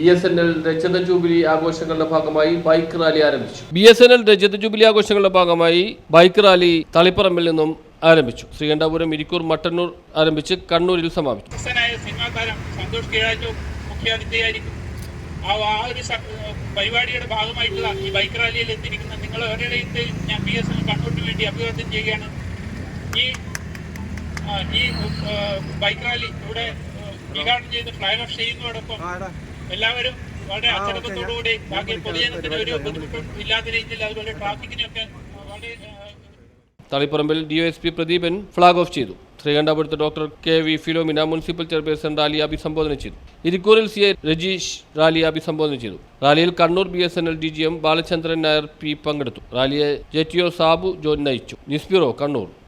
B S N L രജത jubilee ആഘോഷങ്ങളുടെ ഭാഗമായി ബൈക്ക് റാലി ആരംഭിച്ചു. ബി എസ് എൻ എൽ രജത ജൂബിലി ആഘോഷങ്ങളുടെ ഭാഗമായി ബൈക്ക് റാലി തളിപ്പറമ്പിൽ നിന്നും ആരംഭിച്ചു. ശ്രീകണ്ഠാപുരം ഇരിക്കൂർ മട്ടന്നൂർ ആരംഭിച്ച് കണ്ണൂരിൽ സമാപിച്ചു. സന്തോഷ് കീഴാറ്റൂർ മുഖ്യാതിഥിയായിരിക്കും. ആ ആ ഒരു പരിപാടിയുടെ ഭാഗമായിട്ടുള്ള ഈ ബൈക്ക് റാലിയിൽ എത്തിയിരിക്കുന്ന നിങ്ങൾ ഒരിടത്ത് ഞാൻ ബി എസ് എൻ കണ്ണൂരിന് വേണ്ടി അഭിവാദ്യം ചെയ്യുകയാണ്. ഈ ഈ ബൈക്ക് റാലി ഇവിടെ ഉദ്ഘാടനം ചെയ്ത് ഫ്ലാഗ് ഓഫ് ചെയ്യുന്നതോടൊപ്പം എല്ലാവരും വളരെ അച്ചടക്കത്തോടുകൂടി ബാക്കി പൊതുജനത്തിന് ഒരു ബുദ്ധിമുട്ടും ഇല്ലാത്ത രീതിയിൽ അതുപോലെ ട്രാഫിക്കിനൊക്കെ വളരെ തളിപ്പറമ്പിൽ D O S P Pradeepan flag off ചെയ്തു. ശ്രീകണ്ഠാപുരത്ത് doctor K V Philomina municipal chairperson rally അഭിസംബോധന ചെയ്തു. ഇരിക്കൂറിൽ സി എ രജീഷ് റാലി അഭിസംബോധന ചെയ്തു. റാലിയിൽ Kannur B S N L D G M Balachandran Nair P പങ്കെടുത്തു. റാലിയെ J T O Sabu John നയിച്ചു. News bureau Kannur.